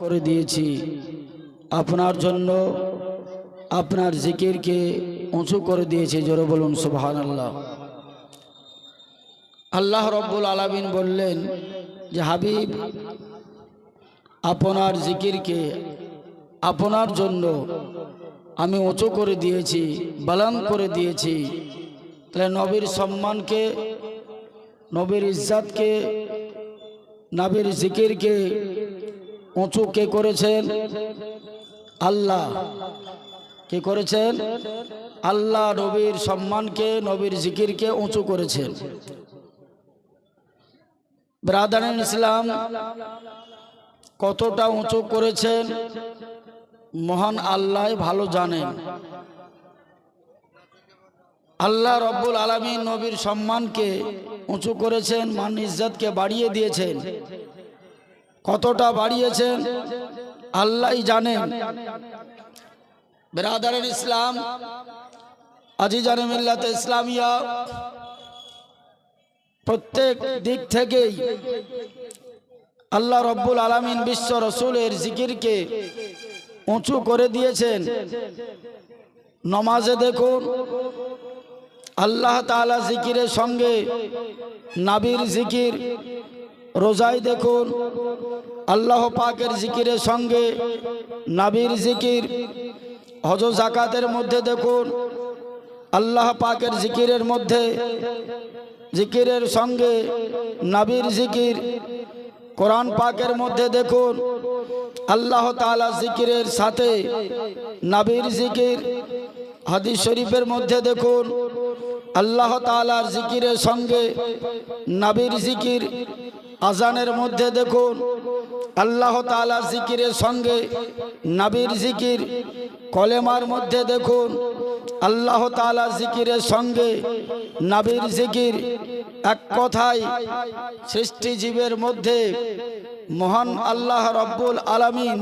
করে দিয়েছি। আপনার জন্য আপনার জিকিরকে উঁচু করে দিয়েছে, জোরে বলুন সুবহান আল্লাহ আল্লাহ রব্বুল আলামিন বললেন যে, হাবিব, আপনার জিকিরকে আপনার জন্য আমি উঁচু করে দিয়েছি, বালান করে দিয়েছি। তাহলে নবীর সম্মানকে, নবীর ইজ্জাতকে, নবীর জিকিরকে উঁচু কে করেছেন? আল্লাহ। কে করেছেন? আল্লাহ নবীর সম্মানকে, নবীর জিকিরকে উঁচু করেছেন। ব্রাদান ইসলাম কতটা উঁচু করেছেন? মহান আল্লাহ ভালো জানেন। আল্লাহ রব্বুল আলমী নবীর সম্মানকে উঁচু করেছেন মান ইজ্জতকে বাড়িয়ে দিয়েছেন। কতটা বাড়িয়েছেন? আল্লাহ জানেন বেরাদারের ইসলাম, আজিজান মিল্লাতে ইসলামিয়া, প্রত্যেক দিক থেকেই আল্লাহ রব্বুল আলমিন বিশ্ব রসুলের জিকিরকে উঁচু করে দিয়েছেন। নমাজে দেখুন, আল্লাহ তালা জিকিরের সঙ্গে নাবির জিকির রোজায় দেখুন, আল্লাহ পাকের জিকিরের সঙ্গে নাবির জিকির হজ জাকাতের মধ্যে দেখুন, আল্লাহ পাকের জিকিরের মধ্যে জিকিরের সঙ্গে নাবির জিকির, কোরআন পাকের মধ্যে দেখুন, আল্লাহ তালা জিকিরের সাথে নাবির জিকির, হাদিস শরীফের মধ্যে দেখুন, আল্লাহ তালার জিকিরের সঙ্গে নাবির জিকির আজানের মধ্যে দেখুন, আল্লাহ তালা জিকিরের সঙ্গে নাবির জিকির, কলেমার মধ্যে দেখুন, আল্লাহ তালা জিকিরের সঙ্গে নাবির জিকির, এক কথায় সৃষ্টিজীবের মধ্যে মহান আল্লাহ রব্বুল আলামিন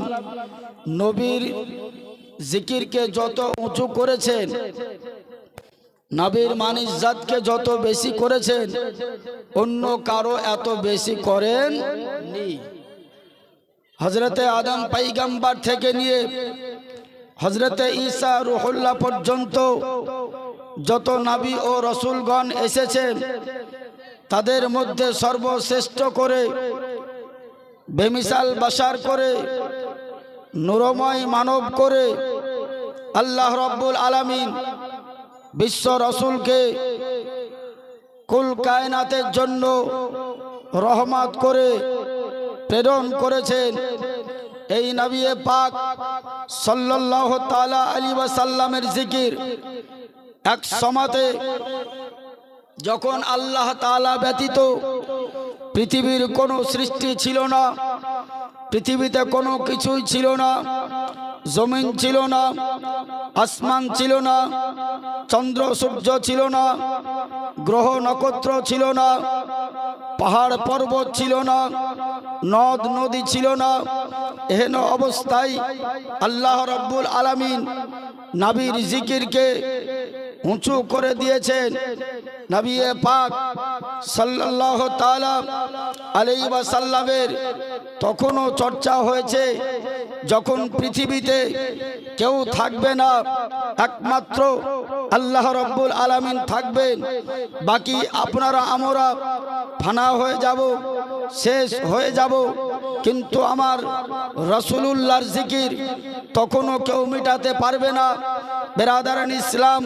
নবীর জিকিরকে যত উঁচু করেছেন নবীর মানিস জাতকে যত বেশি করেছেন, অন্য কারও এত বেশি করেন হজরতে আদম পাইগাম্বার থেকে নিয়ে হজরতে ঈসা রুহুল্লাহ পর্যন্ত যত নাবি ও রসুলগণ এসেছেন, তাদের মধ্যে সর্বশ্রেষ্ঠ করে, বেমিসাল বাসার করে, নুরময় মানব করে, আল্লাহ রব্বুল আলামিন বিশ্ব রসুলকে কুল কায়নাতের জন্য রহমত করে প্রেরণ করেছেন এই নবিয়ে পাক সাল্লাল্লাহু তাআলা আলী ওয়াসাল্লামের জিকির এক সমাতে যখন আল্লাহ তাআলা ব্যতীত পৃথিবীর কোনো সৃষ্টি ছিল না, পৃথিবীতে কোনো কিছুই ছিল না জমিন ছিল না, আসমান ছিল না, চন্দ্র, সূর্য ছিল না, গ্রহ, নক্ষত্র ছিল না, পাহাড় পর্বত ছিল না, নদ, নদী ছিল না। এহেন অবস্থায় আল্লাহ রব্বুল আলামিন নাবির জিকিরকে উঁচু করে দিয়েছেন। নবিয়ে পাক সাল্লাল্লাহু তাআলা আলাইহি ওয়াসাল্লামের তখনও চর্চা হয়েছে যখন পৃথিবীতে কেউ থাকবে না, একমাত্র আল্লাহ রব্বুল আলামিন থাকবেন। বাকি আপনারা, আমরা ফানা হয়ে যাব, শেষ হয়ে যাব। কিন্তু আমার রসুলুল্লাহর জিকির তখনও কেউ মিটাতে পারবে না। বেরাদারান ইসলাম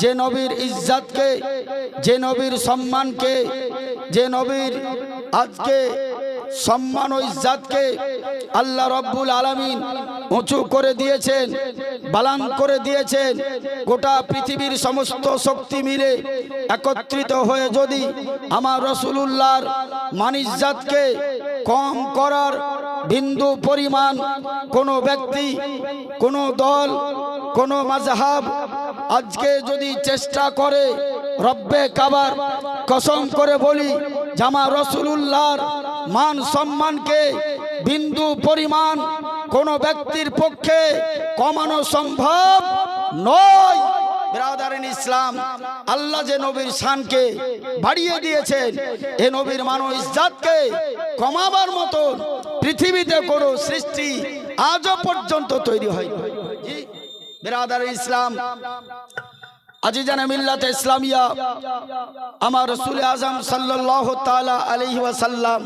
যে নবীর ইজ্জাতকে যে নবীর সম্মানকে, যে নবীর আজকে সম্মান ও ইজ্জাতকে আল্লাহ রব্বুল আলামিন উঁচু করে দিয়েছেন, বালান করে দিয়েছেন। গোটা পৃথিবীর সমস্ত শক্তি মিলে একত্রিত হয়ে যদি আমার রসুলুল্লাহর মানিজ্জাতকে কম করার বিন্দু পরিমাণ, কোনো ব্যক্তি, কোনো দল, কোনো মাঝহাব আজকে যদি চেষ্টা করে রব্বে কাবার কসম করে বলি, জামা রসুলুল্লাহর মান সম্মানকে বিন্দু পরিমাণ কোনো ব্যক্তির পক্ষে কমানো সম্ভব নয়। ইসলাম, আল্লাহ যে নবীর শানকে বাড়িয়ে দিয়েছেন, এ নবীর মানো ইজ্জাতকে কমাবার মতন পৃথিবীতে কোনো সৃষ্টি আজও পর্যন্ত তৈরি হয় বেরাদার ইসলাম। আজি জানে মিল্লাতে ইসলামিয়া, আমার রসুল আজম সাল্লাহ তালা আলহি ওয়াসাল্লাম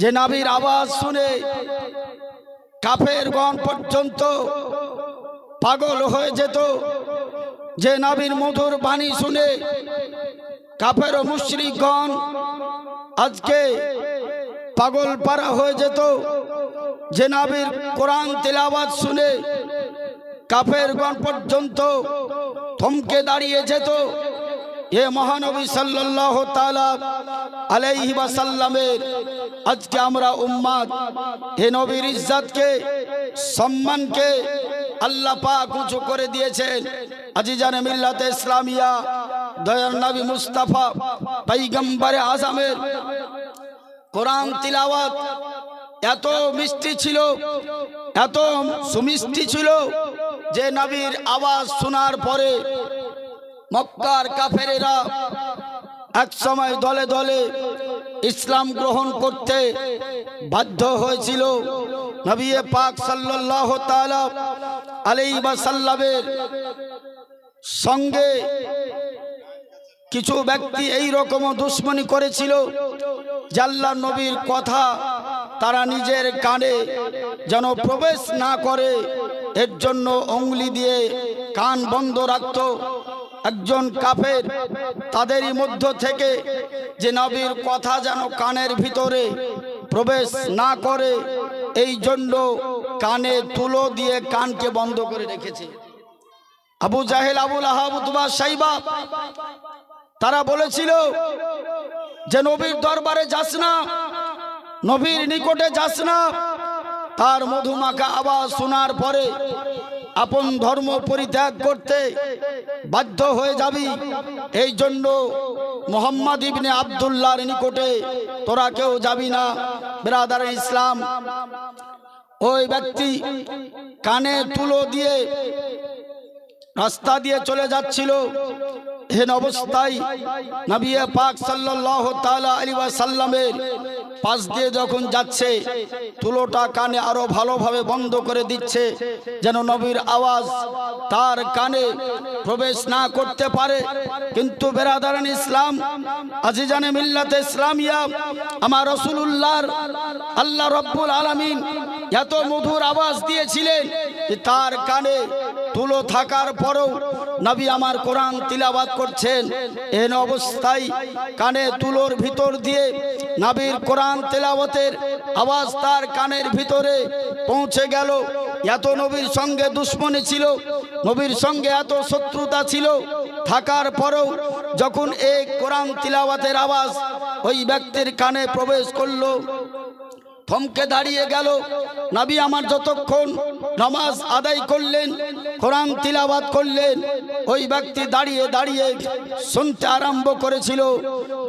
যে নাবির আওয়াজ শুনে কাফের গণ পর্যন্ত পাগল হয়ে যেত, যে নাবির মধুর বাণী শুনে কাফের মুশরিকগণ আজকে পাগল পারা হয়ে যেত। যে নাবির কোরআন তেলাওয়াত শুনে কাফের গণ পর্যন্ত থমকে দাঁড়িয়ে যেত। এ মহানবী সাল্লাহ তালা ওয়াসাল্লামের আজকে আমরা উম্মাদ হে নবীর ইজ্জতকে, সম্মানকে আল্লাহ পাক উঁচু করে দিয়েছেন। আজিজানে মিল্লাতে ইসলামিয়া দয়ার নবী মুস্তাফা পৈগম্বরে আজমের কোরআন তিলাওয়াত এত মিষ্টি ছিল, এত সুমিষ্টি ছিল যে নবীর আওয়াজ শোনার পরে মক্কার কাফেরেরা এক সময় দলে দলে ইসলাম গ্রহণ করতে বাধ্য হয়েছিল। নবী পাক সাল্লাল্লাহু তাআলা আলাইহি ওয়াসাল্লামের সঙ্গে কিছু ব্যক্তি এই রকম দুশ্মনী করেছিল। জাল্লা নবীর কথা তারা নিজের কানে যেন প্রবেশ না করে, এর জন্য অঙ্গুলি দিয়ে কান বন্ধ রাখত। একজন কাফের তাদেরই মধ্য থেকে যে নবীর কথা যেন কানের ভিতরে প্রবেশ না করে, এই জন্য কানে তুলো দিয়ে কানকে বন্ধ করে রেখেছে। আবু জাহেল, আবুল সাইবা তারা বলেছিল যে নবীর দরবারে যাস না, নবীর নিকটে যাস না। তার মধুমাখা আওয়াজ শোনার পরে আপন ধর্ম পরিত্যাগ করতে বাধ্য হয়ে যাবি। এই জন্য মোহাম্মদ ইবনে আবদুল্লাহর নিকটে তোরা কেউ যাবি না। বেরাদার ইসলাম, ওই ব্যক্তি কানে তুলো দিয়ে রাস্তা দিয়ে চলে যাচ্ছিল। হেন অবস্থায় নবিয়ে পাক সাল্লাহ তালা আলী সাল্লামের পাশ দিয়ে যখন যাচ্ছে, তুলোটা কানে আরও ভালোভাবে বন্ধ করে দিচ্ছে, যেন নবীর আওয়াজ তার কানে প্রবেশ না করতে পারে। কিন্তু বেরাদারান ইসলাম, আজিজানে মিল্লাতে ইসলামিয়া, আমার রসুল্লাহর আল্লাহ রব্বুল আলমিন এত মধুর আওয়াজ দিয়েছিলেন যে তার কানে তুলো থাকার পরও নবী আমার কোরআন তিলাবাত করছেন। এন অবস্থায় কানে তুলোর ভিতর দিয়ে নবীর কোরআন তেলাওয়াতের আওয়াজ তার কানের ভিতরে পৌঁছে গেল। এত নবীর সঙ্গে দুশ্মনী ছিল, নবীর সঙ্গে এত শত্রুতা ছিল। থাকার পরেও যখন এই কোরআন তিলাওয়াতের আওয়াজ ওই ব্যক্তির কানে প্রবেশ করল, থমকে দাঁড়িয়ে গেল। নাবি আমার যতক্ষণ নামাজ আদায় করলেন কোরআন তিলাবাদ করলেন। ওই ব্যক্তি দাঁড়িয়ে দাঁড়িয়ে শুনতে আরম্ভ করেছিল।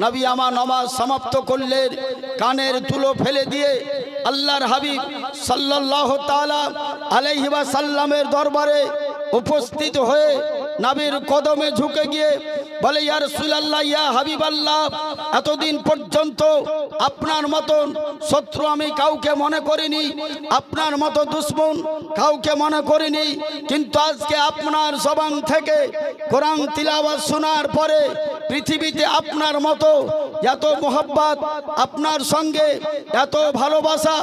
নবী আমা নমাজ সমাপ্ত করলেন। কানের তুলো ফেলে দিয়ে আল্লাহর হাবিব সাল্লাহ তালা আলহিবা সাল্লামের দরবারে উপস্থিত হয়ে নাবির কদমে ঝুঁকে গিয়ে বলে ইয়ার সুলাল্লাহ ইয়া হাবিব আল্লাহ এতদিন পর্যন্ত আপনার মতন শত্রু আমি কাউকে মনে করিনি, আপনার মতো দুশ্মন কাউকে মনে করিনি, কিন্তু আজকে আপনার জবান থেকে কোরআন তিলাওয়াত শোনার পরে পৃথিবীতে আপনার মতো এত মোহব্বত, আপনার সঙ্গে এত ভালোবাসা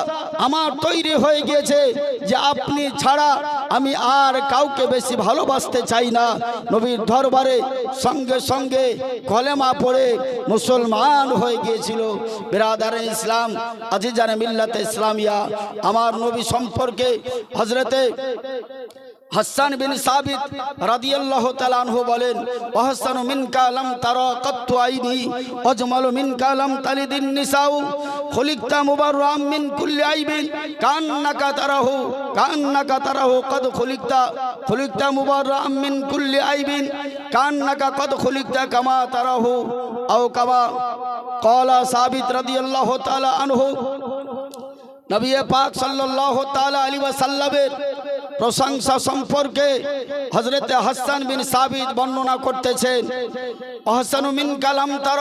আমার তৈরি হয়ে গিয়েছে যে আপনি ছাড়া আমি আর কাউকে বেশি ভালোবাসতে চাই না। নবীর দরবারে সঙ্গে সঙ্গে কলেমা পড়ে মুসলমান হয়ে গিয়েছিল। বিরাদারে ইসলাম আজিজানে মিল্লাতে ইসলামিয়া, আমার নবী সম্পর্কে হজরতে হাসান বিন সাবিত রাদিয়াল্লাহু তাআলা আনহু বলেন ওয়াহসানু মিনকা লাম তারা কাত্তু আইনি আজমালু মিনকা লাম তালিদিন নিসাউ, খুলিকতা মুবাররাম মিন কুল্লি আইবিন কান্নাকা তারাহু কান্নাকা তারাহু কদ খুলিকতা খুলিকতা মুবাররাম মিন কুল্লি আইবিন কান্নাকা কদ খুলিকতা কামা তারাহু, আও কামা। ক্বালা সাবিত রাদিয়াল্লাহু তাআলা আনহু, নবী পাক সাল্লাল্লাহু তাআলা আলাইহি ওয়াসাল্লামের প্রশংসা সম্পর্কে হজরত হাসান বিন সাবিদ বর্ণনা করতেছেন। অহসানু মিন কালাম তার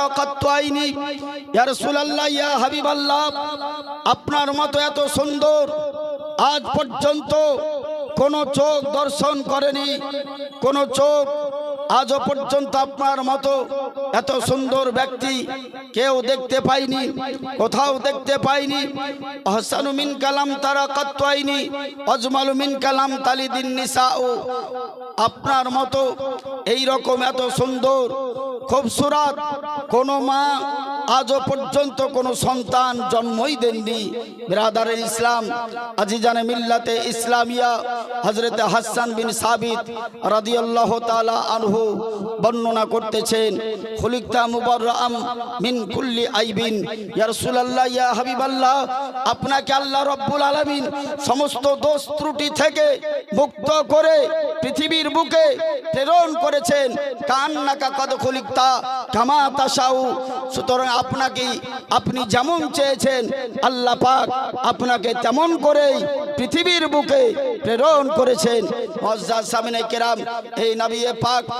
আইনি। ইয়া রাসূলুল্লাহ, ইয়া হাবিবাল্লাহ, আপনার মতো এত সুন্দর আজ পর্যন্ত কোনো চোখ দর্শন করেনি, কোনো চোখ আজও পর্যন্ত আপনার মতো এত সুন্দর ব্যক্তি কেউ দেখতে পাইনি, কোথাও দেখতে পাইনি। মিন কালাম তারা কাত্তাইনি মিন কালাম তালিদিন নিসাউ। আপনার মতো এই রকম এত সুন্দর, খুবসুরাত কোন মা আজও পর্যন্ত কোনো সন্তান জন্মই দেননি। বিরাদারের ইসলাম, আজিজানে মিল্লাতে ইসলামিয়া হজরত হাসান বিন সাবিত রাদিয়াল্লাহ তাআলা আনহু বর্ণনা করতেছেন খুলিকতা মুবাররাম মিন কুল্লি আইবিন। ইয়া রাসূলুল্লাহ, ইয়া হাবিবাল্লাহ, আপনাকে আল্লাহ রাব্বুল আলামিন সমস্ত দোষ ত্রুটি থেকে মুক্ত করে পৃথিবীর বুকে প্রেরণ করেছেন। কান্নাকা কদ খুলিকতা কামা তাশাউ। সুতরাং আপনাকে আপনি যেমন চেয়েছেন, আল্লাহ পাক আপনাকে তেমন করেই পৃথিবীর বুকে প্রেরণ করেছেন। মজ্জাদ সামিনে কেরাম, এই নবী পাক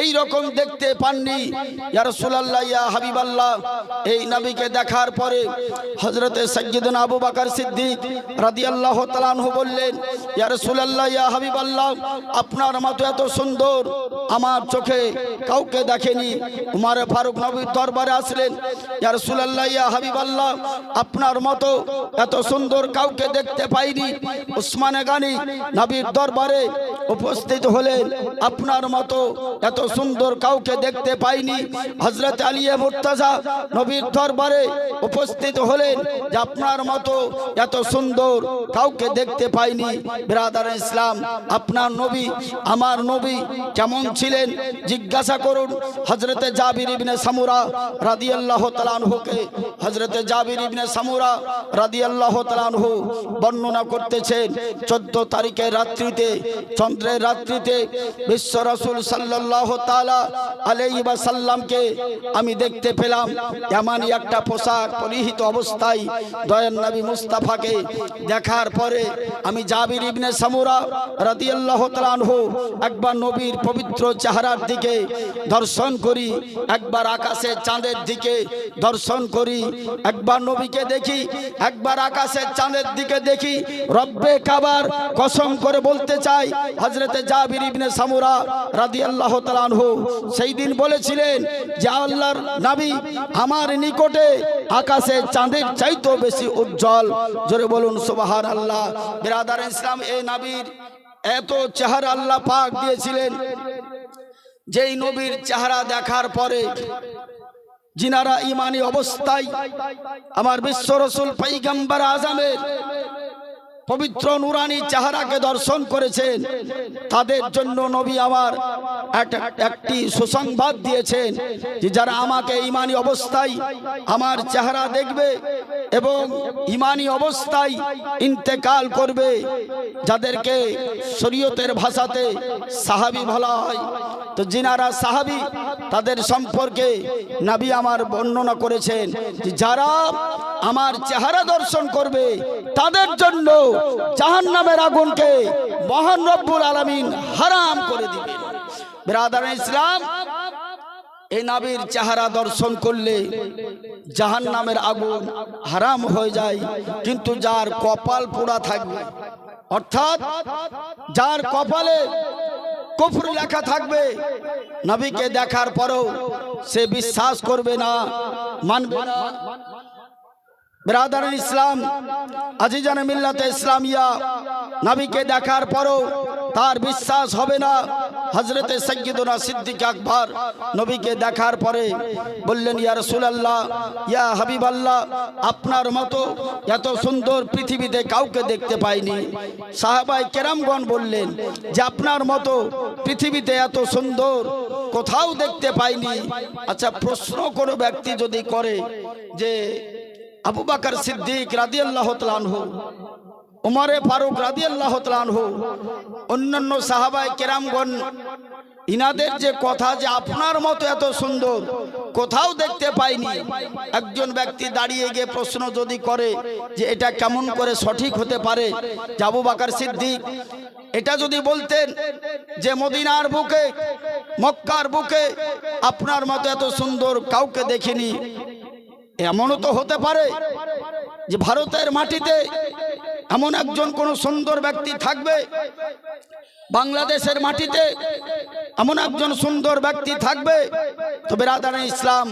এই রকম দেখতে পাননি। হাবিবাল্লাহ। এই নবীকে দেখার পরে হযরতে সাইয়্যিদনা আবু বকর সিদ্দিক রাদিয়াল্লাহু তাআলা আনহু বললেন, ইয়া রাসূলুল্লাহ, ইয়া হাবিবাল্লাহ, আপনার মতো এত সুন্দর আমার চোখে কাউকে দেখেনি। উমর ফারুক নবীর দরবারে আসলেন, ইয়া রাসূলুল্লাহ, ইয়া হাবিবাল্লাহ, আপনার মতো এত সুন্দর কাউকে দেখতে পাইনি। উসমানে গানি নবীর দরবারে উপস্থিত হলেন, আপনার মতো এত সুন্দর কাউকে দেখতে পাইনি। হজরত আলিয়া মুর্তাজা নবীর দরবারে উপস্থিত হলেন যে আপনার মতো এত সুন্দর কাউকে দেখতে পাইনি। বিরাদার ইসলাম, আপনার নবী, আমার নবী কেমন ছিলেন? জিজ্ঞাসা করুন হজরতে জাবির ইবনে সামুরা রাদিয়াল্লাহু তাআলা আনহুকে। হজরতে জাবির ইবনে সামুরা রাদিয়াল্লাহু তাআলা আনহু বর্ণনা করতেছেন 14 তারিখের রাত্রিতে, চন্দ্রের রাত্রিতে বিশ্ব রাসূল সাল্লাল্লাহু ওয়াসাল্লামকে আমি দেখতে পেলাম এমনই একটা পোশাক পরিহিত অবস্থায় দয়ান নবী মুস্তাফাকে দেখার পরে আমি জাবির ইবনে সামুরা রাদিয়াল্লাহু তাআলা আনহু একবার নবীর পবিত্র চেহারার দিকে দর্শন করি, একবার আকাশের চাঁদের দিকে দর্শন করি, একবার নবীকে দেখি, একবার আকাশের চাঁদের দিকে দেখি, রব্বে কাবার কসম করে বলতে চাই হজরতে জাবির ইবনে সামুরা রাদিয়াল্লাহু তাআলা আনহু সেই দিন বলেছিলেন, যে আল্লাহর নবী আমার নিকটে আকাশের চাঁদের বেশি উজ্জ্বল। জোরে বলুন, সুবহানাল্লাহ। বিরাদার ইসলাম এই নবীর এত চেহারা আল্লাহ পাক দিয়েছিলেন। যেই নবীর চেহারা দেখার পরে যিনারা ইমানি অবস্থায়, আমার বিশ্ব রসুল পাইগাম্বার আজমের পবিত্র নুরানি চেহারাকে দর্শন করেছেন। তাদের জন্য নবী আমার একটি সুসংবাদ দিয়েছেন যে যারা আমাকে ইমানি অবস্থায় আমার চেহারা দেখবে এবং ইমানি অবস্থায় ইন্তেকাল করবে, যাদেরকে শরীয়তের ভাষাতে সাহাবি বলা হয়। তো যিনারা সাহাবি, তাদের সম্পর্কে নবী আমার বর্ণনা করেছেন যারা আমার চেহারা দর্শন করবে, তাদের জন্য জাহান্নামের আগুনকে মহান রব্বুল আলামিন হারাম করে দিবেন। ব্রাদার ইসলাম, এই নাবির চেহারা দর্শন করলে জাহান নামের আগুন হারাম হয়ে যায়, কিন্তু যার কপাল পোড়া থাকবে, অর্থাৎ যার কপালে কুফর লেখা থাকবে, নবীকে দেখার পরেও সে বিশ্বাস করবে না, মানবে না। ব্রাদার ইসলাম, আজিজান মিল্লাতে ইসলামিয়া, নবীকে দেখার পরও তার বিশ্বাস হবে না। হজরতে সৈয়দনা সিদ্দিক আকবর নবীকে দেখার পরে বললেন, ইয়া রাসূলুল্লাহ, ইয়া হাবিব আল্লাহ আপনার মতো এত সুন্দর পৃথিবীতে কাউকে দেখতে পাইনি। সাহাবাই কেরামগণ বললেন, যে আপনার মতো পৃথিবীতে এত সুন্দর কোথাও দেখতে পাইনি। আচ্ছা প্রশ্ন কোনো ব্যক্তি যদি করে যে আবু বাকর সিদ্দিক রাদিয়াল্লাহু তাআলা আনহু, উমরে ফারুক রাদিয়াল্লাহু তাআলা আনহু, অন্যান্য সাহাবাই কেরামগণ, ইনাদের যে কথা যে আপনার মতো এত সুন্দর, কোথাও দেখতে পাইনি। একজন ব্যক্তি দাঁড়িয়ে গিয়ে প্রশ্ন যদি করে যে এটা কেমন করে সঠিক হতে পারে জাবু বাকার সিদ্দিক, এটা যদি বলতেন যে মদিনার বুকে, মক্কার বুকে আপনার মতো এত সুন্দর কাউকে দেখিনি এমনও তো হতে পারে যে ভারতের মাটিতে এমন একজন কোন সুন্দর ব্যক্তি থাকবে, বাংলাদেশের মাটিতে এমন একজন সুন্দর ব্যক্তি থাকবে। তো বেরাদান ইসলাম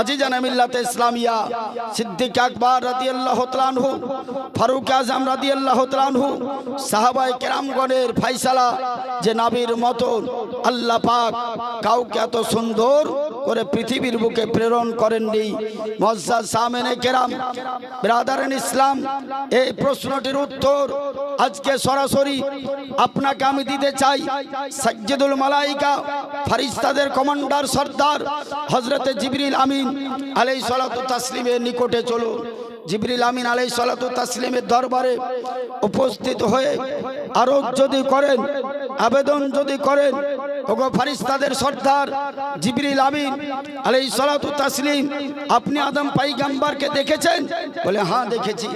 আজিজানা মিল্লাতে ইসলামিয়া, সিদ্দিক আকবর রাদিয়াল্লাহু তাআলা আনহু, ফারুক আজম রাদিয়াল্লাহু তাআলা আনহু, সাহাবায়ে কেরামগণের ফয়সালা যে নবীর মতন আল্লাহ পাক কাউকে এত সুন্দর করে পৃথিবীর বুকে প্রেরণ করেননি। মজ্জাদ সামেনে কেরাম ব্রাদারান ইসলাম, এই প্রশ্নটির উত্তর আজকে সরাসরি আপনাকে আমি দিতে চাই। সাজ্জেদুল মালাইকা ফারিস্তাদের কমান্ডার সর্দার হজরতে জিবরিল আমিন আলাই সালাতু তাসলিমের নিকটে চলো। জিবরিল আমিন আলাই সালাতু তাসলিমের দরবারে উপস্থিত হয়ে আরোপ যদি করেন, আবেদন যদি করেন, ওগো ফারিস্তাদের সর্দার জিবরিল আমিন আলাই সালাতু তাসলিম, আপনি আদম পাইগাম্বারকে দেখেছেন? বলে হ্যাঁ দেখেছি।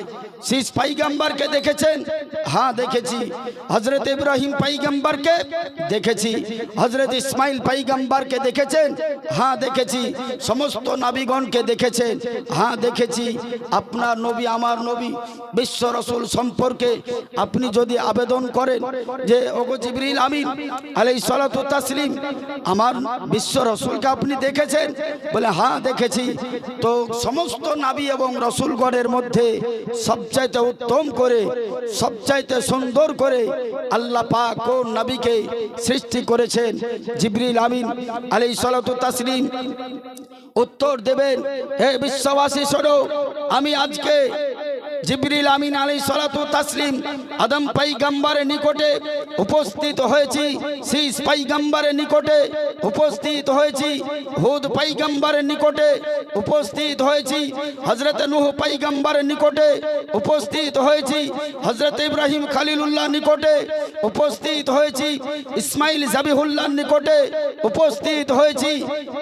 শীষ পাইগাম্বারকে দেখেছেন? হ্যাঁ দেখেছি। হজরত ইব্রাহিম পাইগাম্বারকে দেখেছি। হজরত ইসমাইল পাইগাম্বারকে দেখেছেন? হ্যাঁ দেখেছি। সমস্ত নাবিগণকে দেখেছেন। হ্যাঁ দেখেছি। আপনার নবী, আমার নবী, বিশ্ব রসুল সম্পর্কে আপনি যদি আবেদন করেন যে, ওগো জিবরিল আমিন আলাই সালাতু তাসলিম, আমার বিশ্ব রসুলকে আপনি দেখেছেন? বলে হ্যাঁ দেখেছি। তো সমস্ত নাবি এবং রসুলগণের মধ্যে সবচাইতে উত্তম করে সবচাইতে সুন্দর করে আল্লাহ পাক কোন নবীকে সৃষ্টি করেছেন। জিবরিল আমিন আলী সালাতু তাসলিম উত্তর দেবেন, হে বিশ্ববাসী শোনো, আমি আজকে জিবরিল আমিন আলী সালাতু তাসলিম আদম পাইগাম্বারের নিকটে উপস্থিত হয়েছি শীষ পাইগাম্বারের নিকটে উপস্থিত হয়েছি, হুদ পাইগাম্বারের নিকটে উপস্থিত হয়েছি হজরত নুহ পাইগাম্বারের নিকটে উপস্থিত হয়েছি হজরত ইব্রাহিম খালিলুল্লাহ নিকটে উপস্থিত হয়েছি, ইসমাইল জাবিহুল্লাহর নিকটে উপস্থিত হয়েছি,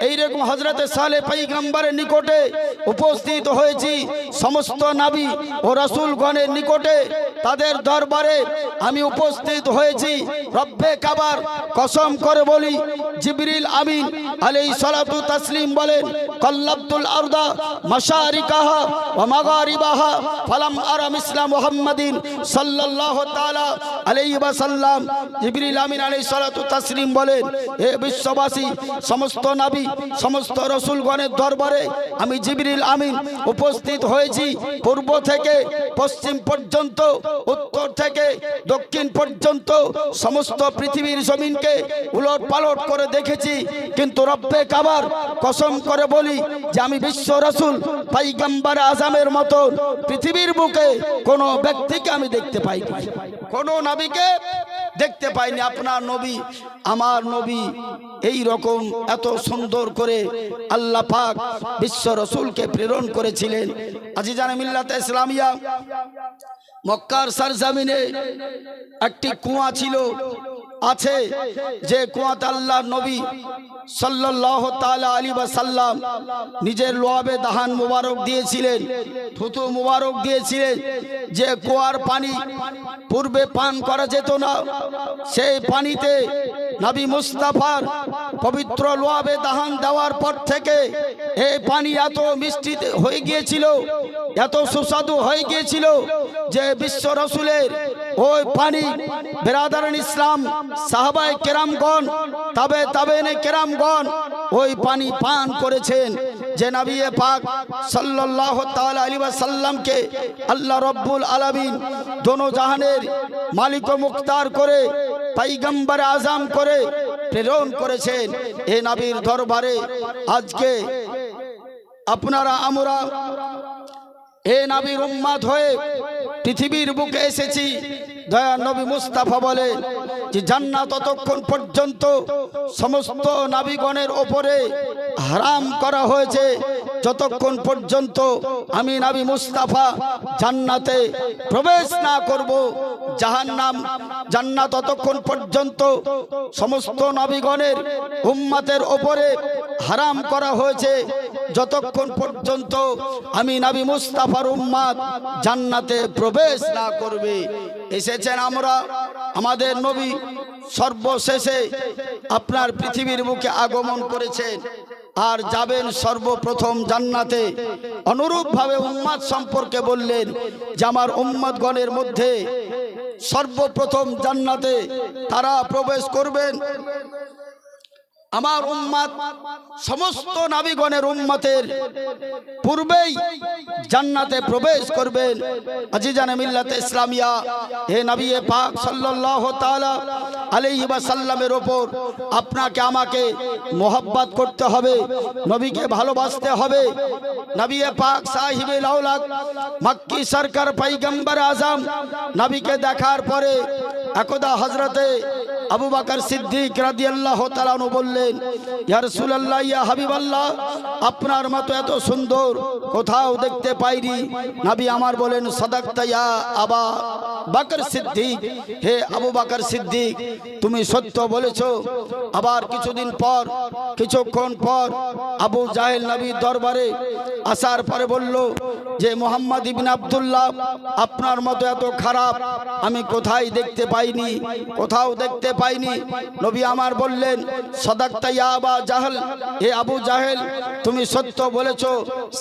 এইরকম হজরত সালে পাইগাম্বারের নিকটে উপস্থিত হয়েছি, সমস্ত নাবি ও রসুলগণের নিকটে তাদের দরবারে আমি উপস্থিত হয়েছি। রব্বে কাবার কসম করে বলি, জিবরিল আমিন আলাই সালাতু তাসলিম বলেন কল্লাবতুল আরদা মাশারিকাহা ওয়া মাগারিবাহা ফালাম আরাম ইসলাম মুহাম্মাদিন সাল্লাল্লাহু তাআলা আলাইহি ওয়াসাল্লাম। জিবরিল আমিন আলাই সালাতু তাসলিম বলেন, হে বিশ্ববাসী, সমস্ত নবী, সমস্ত রসুলগণের দরবারে আমি জিবরিল আমিন উপস্থিত হয়েছি। পূর্ব থেকে পশ্চিম পর্যন্ত, উত্তর থেকে দক্ষিণ পর্যন্ত সমস্ত পৃথিবীর জমিনকে উলট পালট করে দেখেছি। কিন্তু রব্বে কাবার কসম করে বলি যে আমি বিশ্ব রসুল পাইগাম্বার আজামের মতো পৃথিবীর বুকে কোনো ব্যক্তিকে আমি দেখতে পাই কোনো নবীকে দেখতে পাইনি। আপনার নবী, আমার নবী এই রকম এত সুন্দর করে আল্লাহ পাক বিশ্ব রসুলকে প্রেরণ করেছিলেন। আজিজান মিল্লাত ইসলামিয়া মক্কার সারজামিনে একটি কুয়া ছিল। আছে যে কুয়াত আল্লাহ নবী সাল্লাহ তালা আলী সাল্লাম নিজের লোয়াবে দাহান মুবারক দিয়েছিলেন, থুতু মুবারক দিয়েছিলেন যে কুয়ার পানি পূর্বে পান করা যেত না। সেই পানিতে নবী মুস্তাফার পবিত্র লোয়াবে দাহান দেওয়ার পর থেকে এই পানি এত মিষ্টি হয়ে গিয়েছিল, এত সুস্বাদু হয়ে গিয়েছিল যে বিশ্ব রসুলের ওই পানি বেরাদারান ইসলাম সাহাবাই কেরামগণ, তবে তবে কেরামগণ ওই পানি পান করেছেন যে নবিয়ে পাক সাল্লাল্লাহু তাআলা আলাইহি ওয়াসাল্লামকে আল্লাহ রব্বুল আলামিন দোনো জাহানের মালিক মুক্তার করে পাইগম্বর আজম করে প্রেরণ করেছেন। এ নবীর দরবারে আজকে আপনারা, আমরা এ নবীর উম্মাদ হয়ে পৃথিবীর বুকে এসেছি। দয়া নবী মুস্তাফা বলে যে জান্নাত ততক্ষণ পর্যন্ত সমস্ত নাবিগণের ওপরে হারাম করা হয়েছে। যতক্ষণ পর্যন্ত আমি নাবি মুস্তাফা জান্নাতে প্রবেশ না করব, জাহান্নাম জান্নাত ততক্ষণ পর্যন্ত সমস্ত নাবিগণের উম্মাতের ওপরে হারাম করা হয়েছে। যতক্ষণ পর্যন্ত আমি নাবি মুস্তাফার উম্মাদ জান্নাতে প্রবেশ না করবে এসেছেন আমরা, আমাদের নবী সর্বশেষে আপনার পৃথিবীর মুখে আগমন করেছেন আর যাবেন সর্বপ্রথম জান্নাতে। অনুরূপভাবে উম্মাদ সম্পর্কে বললেন যে আমার উম্মাদগণের মধ্যে সর্বপ্রথম জান্নাতে তারা প্রবেশ করবেন। আমার উম্মাদ সমস্ত নাবিগণের উম্মতের পূর্বেই জান্নাতে প্রবেশ করবেন। আজিজানে মিল্লাতে ইসলামিয়া, হে নবী পাক সাল্লাল্লাহু তাআলা আলাইহি ওয়াসাল্লামের ওপর আপনাকে, আমাকে মোহাব্বত করতে হবে, নবীকে ভালোবাসতে হবে। নবী পাক সাহিবে লাউলাক মক্কি সরকার পয়গম্বর আজম, নবীকে দেখার পরে একদা হজরতে আবু বাকর সিদ্দিক রাদি আল্লাহ তালানু বললেন, ইয়া রাসূলুল্লাহ, ইয়া হাবিবাল্লাহ, আপনার মতো এত সুন্দর কোথাও দেখতে পাইনি। নাবি আমার বলেন, সদাক্তা ইয়া আবা। বাকর সিদ্দিক। হে আবু বাকর সিদ্দিক, তুমি সত্য বলেছ। আবার কিছুদিন পর, কিছুক্ষণ পর আবু জাহেল নবীর দরবারে আসার পরে বলল যে, মোহাম্মদ ইবিন আবদুল্লাহ, আপনার মতো এত খারাপ আমি কোথায় দেখতে পাইনি, কোথাও দেখতে পাইনি। নবী আমার বললেন, সদাক্তা আবা জাহেল, হে আবু জাহেল, তুমি সত্য বলেছ।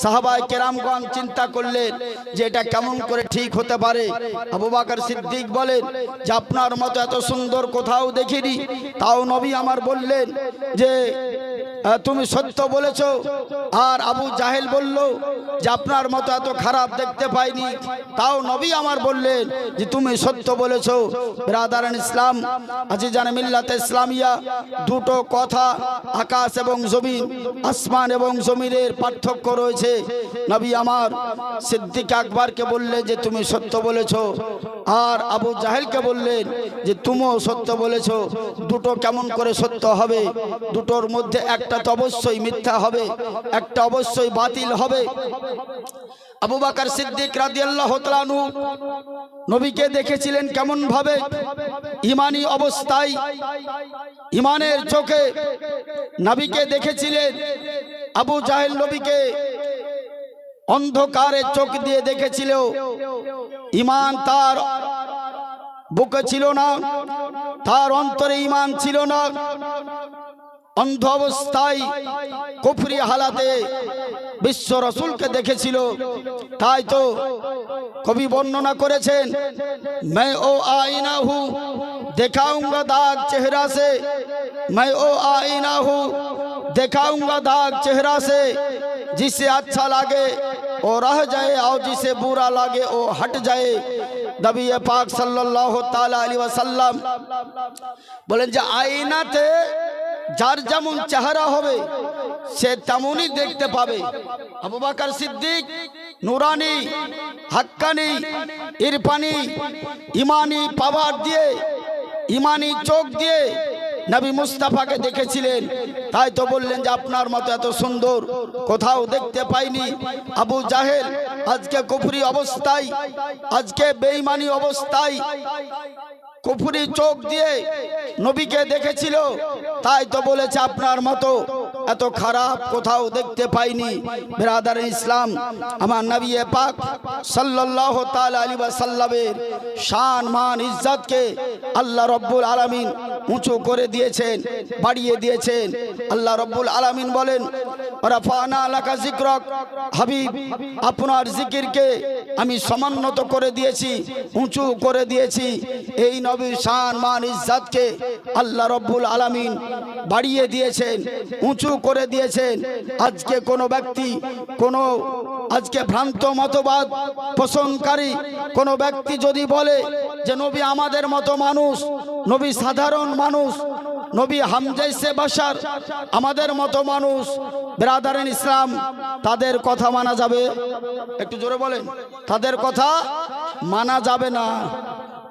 সাহাবাই কেরামগণ চিন্তা করলেন যে, এটা কেমন করে ঠিক হতে পারে? আবু বাকর সিদ্দিক বলেন যে আপনার মতো এত সুন্দর কোথাও দেখিনি। তাও নবী আমার বললেন যে তুমি সত্য বলেছ। আর আবু জাহেল বলল যে, আপনার মতো এত খারাপ দেখতে পাইনি। তাও নবী আমার বললেন যে, তুমি সত্য বলেছ। ব্রাদারান ইসলাম আজি জানে মিল্লাতে ইসলামিয়া, দুটো কথা, আকাশ এবং জমিন, আসমান এবং জমিনের পার্থক্য রয়েছে। নবী আমার সিদ্দিক আকবরকে বললেন যে, তুমি সত্য বলেছ। আর আবু জাহেলকে বললেন যে, তুমিও সত্য বলেছ। দুটো কেমন করে সত্য হবে? দুটোর মধ্যে একটা তো অবশ্যই মিথ্যা হবে, একটা অবশ্যই বাতিল হবে। আবু বাকার সিদ্দিক রাদিয়াল্লাহু তাআলা আনহু নবীকে দেখেছিলেন কেমন ভাবে ইমানি অবস্থায়, ইমানের চোখে নবীকে দেখেছিলেন। আবু জাহেল নবীকে অন্ধকারে চোখ দিয়ে দেখেছিল ইমান তার বুকে ছিল না, তার অন্তরে ইমান ছিল না। অন্ধ অবস্থায় কুফরি হালাতে বিশ্ব রসুলকে দেখেছিল তাই তো কবি বর্ণনা করেছেন मैं ओ आईना हूँ दिखाऊंगा दाग चेहरा से मैं ओ आईना हूँ दिखाऊंगा दाग चेहरा से जिसे अच्छा लगे वो रह जाए और जिसे बुरा लगे वो हट जाए নবী পাক সাল্লাল্লাহু তাআলা আলাইহি ওয়াসাল্লাম বলেন যে আয়নাতে যার যেমন চেহারা হবে, সে তেমনই দেখতে পাবে। আবু বাকার সিদ্দিক, নুরানি, হাক্কানি, ইরফানি, ইমানি পাওয়ার দিয়ে, ইমানি চোখ দিয়ে নবী মুস্তাফাকে দেখেছিলেন। তাই তো বললেন যে, আপনার মতো এত সুন্দর কোথাও দেখতে পাইনি। আবু জাহেল, আজকে কুফরি অবস্থায়, আজকে বেঈমানি অবস্থায় কুফরি চোখ দিয়ে নবীকে দেখেছিল তাই তো বলেছে আপনার মতো। এত খারাপ কোথাও দেখতে পাইনি। বেরাদার ইসলাম, আমার নবী পাক সাল্লাল্লাহু তাআলা আলাইহি ওয়াসাল্লামের শান, মান, ইজ্জতকে আল্লাহ রব্বুল আলামিন উঁচু করে দিয়েছেন, বাড়িয়ে দিয়েছেন। আল্লাহ রব্বুল আলামিন বলেন, রাফানা লাকা যিকরক। হাবিব, আপনার জিকিরকে আমি সমান্নত করে দিয়েছি, উঁচু করে দিয়েছি। এই নবীর শান, মান, ইজ্জতকে আল্লাহ রব্বুল আলামিন বাড়িয়ে দিয়েছেন, উঁচু করে দিয়েছেন। আজকে কোনো ব্যক্তি, কোনো আজকে ভ্রান্ত মতবাদ পোষণকারী, কোনো ব্যক্তি যদি বলে যে নবী আমাদের মতো মানুষ, নবী সাধারণ মানুষ, নবী হামজাইসে বাসার আমাদের মতো মানুষ, বেরাদারেন ইসলাম, তাদের কথা মানা যাবে? একটু জোরে বলেন। তাদের কথা মানা যাবে না।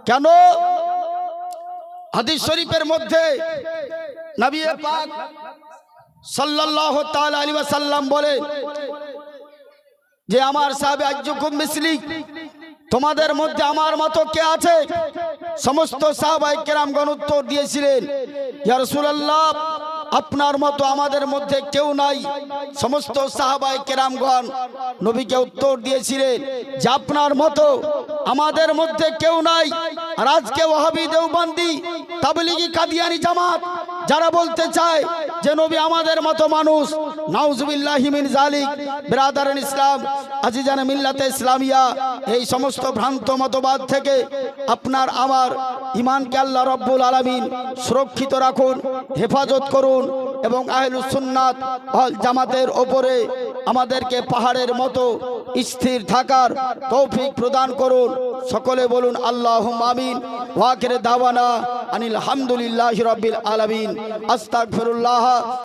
কেন? হাদিস শরীফের মধ্যে নবী পাক আলাইহি ওয়াসাল্লাম বলে যে আমার সাহেব আজ্জুকুম মিসলি, তোমাদের মধ্যে আমার মতো কে আছে? সমস্ত সাহাবাই কেরামগণ উত্তর দিয়েছিলেন, ইয়া রাসূলুল্লাহ, আপনার মতো আমাদের মধ্যে কেউ নাই। সমস্ত সাহাবাই কেরামগণ নবীকে উত্তর দিয়েছিলেন যে, আপনার মতো আমাদের মধ্যে কেউ নাই। আর আজকে ওয়াহাবি দেওবন্দি, তাবলিগি কাদিয়ানি জামাত যারা বলতে চায় যে নবী আমাদের মতো মানুষ, নাউজুবিল্লাহি মিন জালিক বিরাদারান ইসলাম, আজিজান মিল্লাতে ইসলামিয়া, এই সমস্ত ভ্রান্ত মতবাদ থেকে আপনার আমার ইমানকে আল্লাহ রব্বুল আলামিন সুরক্ষিত রাখুন, হেফাজত করুন এবং আহলুস সুন্নাত ওয়াল জামাতের ওপরে আমাদেরকে পাহাড়ের মতো স্থির থাকার তৌফিক প্রদান করুন। সকলে বলুন আল্লাহ আমিন। ওয়াকের দাওয়ানা আনিল হামদুলিল্লাহ রবিল আলমিন। আস্তাক আস্তাগফিরুল্লাহ।